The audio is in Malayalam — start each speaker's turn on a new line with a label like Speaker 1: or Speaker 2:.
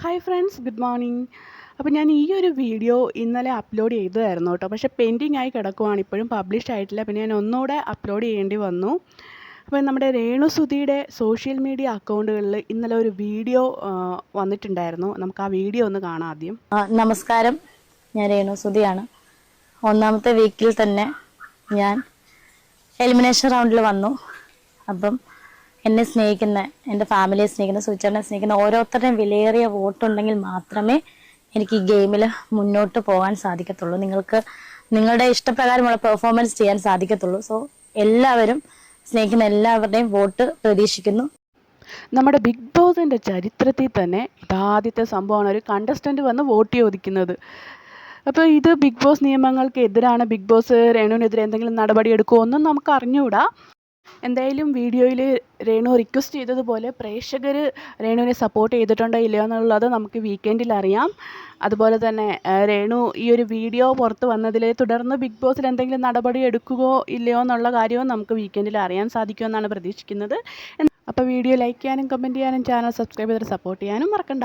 Speaker 1: ഹായ് ഫ്രണ്ട്സ് ഗുഡ് മോർണിംഗ് അപ്പോൾ ഞാൻ ഈ ഒരു വീഡിയോ ഇന്നലെ അപ്ലോഡ് ചെയ്തതായിരുന്നു കേട്ടോ. പക്ഷേ പെൻഡിങ് ആയി കിടക്കുവാണ്. ഇപ്പോഴും പബ്ലിഷ് ആയിട്ടില്ല. പിന്നെ ഞാൻ ഒന്നുകൂടെ അപ്ലോഡ് ചെയ്യേണ്ടി വന്നു. അപ്പോൾ നമ്മുടെ രേണുസുധിയുടെ സോഷ്യൽ മീഡിയ അക്കൗണ്ടുകളിൽ ഇന്നലെ ഒരു വീഡിയോ വന്നിട്ടുണ്ടായിരുന്നു. നമുക്ക് ആ വീഡിയോ ഒന്ന് കാണാം ആദ്യം.
Speaker 2: നമസ്കാരം. ഞാൻ രേണു സുധിയാണ് ഒന്നാമത്തെ വീക്കിൽ തന്നെ ഞാൻ എലിമിനേഷൻ റൗണ്ടിൽ വന്നു. അപ്പം എന്നെ സ്നേഹിക്കുന്ന എന്റെ ഫാമിലിയെ സ്നേഹിക്കുന്ന സുചേട്ടനെ സ്നേഹിക്കുന്ന ഓരോരുത്തരുടെയും വിലയേറിയ വോട്ടുണ്ടെങ്കിൽ മാത്രമേ എനിക്ക് ഈ ഗെയിമിൽ മുന്നോട്ട് പോകാൻ സാധിക്കത്തുള്ളൂ. നിങ്ങൾക്ക് നിങ്ങളുടെ ഇഷ്ടപ്രകാരമുള്ള പെർഫോമൻസ് ചെയ്യാൻ സാധിക്കത്തുള്ളൂ. സോ എല്ലാവരും സ്നേഹിക്കുന്ന എല്ലാവരുടെയും വോട്ട് പ്രതീക്ഷിക്കുന്നു.
Speaker 1: നമ്മുടെ ബിഗ് ബോസിന്റെ ചരിത്രത്തിൽ തന്നെ ഇതാദ്യത്തെ സംഭവമാണ്. ഒരു കണ്ടസ്റ്റന്റ് വന്ന് വോട്ട് ചോദിക്കുന്നത്. അപ്പോൾ ഇത് ബിഗ് ബോസ് നിയമങ്ങൾക്ക് എതിരാണ് ബിഗ് ബോസ് രേണുവിനെതിരെ എന്തെങ്കിലും നടപടി എടുക്കുമോ ഒന്നും നമുക്ക് അറിഞ്ഞുകൂടാ. എന്തായാലും വീഡിയോയിൽ രേണു റിക്വസ്റ്റ് ചെയ്തതുപോലെ പ്രേക്ഷകർ രേണുവിനെ സപ്പോർട്ട് ചെയ്തിട്ടുണ്ടോ ഇല്ലയോ എന്നുള്ളത് നമുക്ക് വീക്കെൻഡിൽ അറിയാം. അതുപോലെ തന്നെ രേണു ഈ ഒരു വീഡിയോ പുറത്ത് വന്നതിൽ തുടർന്ന് ബിഗ് ബോസിൽ എന്തെങ്കിലും നടപടി എടുക്കുകയോ ഇല്ലയോ എന്നുള്ള കാര്യവും നമുക്ക് വീക്കെൻഡിൽ അറിയാൻ സാധിക്കുമെന്നാണ് പ്രതീക്ഷിക്കുന്നത്. അപ്പോൾ വീഡിയോ ലൈക്ക് ചെയ്യാനും കമന്റ് ചെയ്യാനും ചാനൽ സബ്സ്ക്രൈബ് ചെയ്തിട്ട് സപ്പോർട്ട് ചെയ്യാനും മറക്കണ്ട.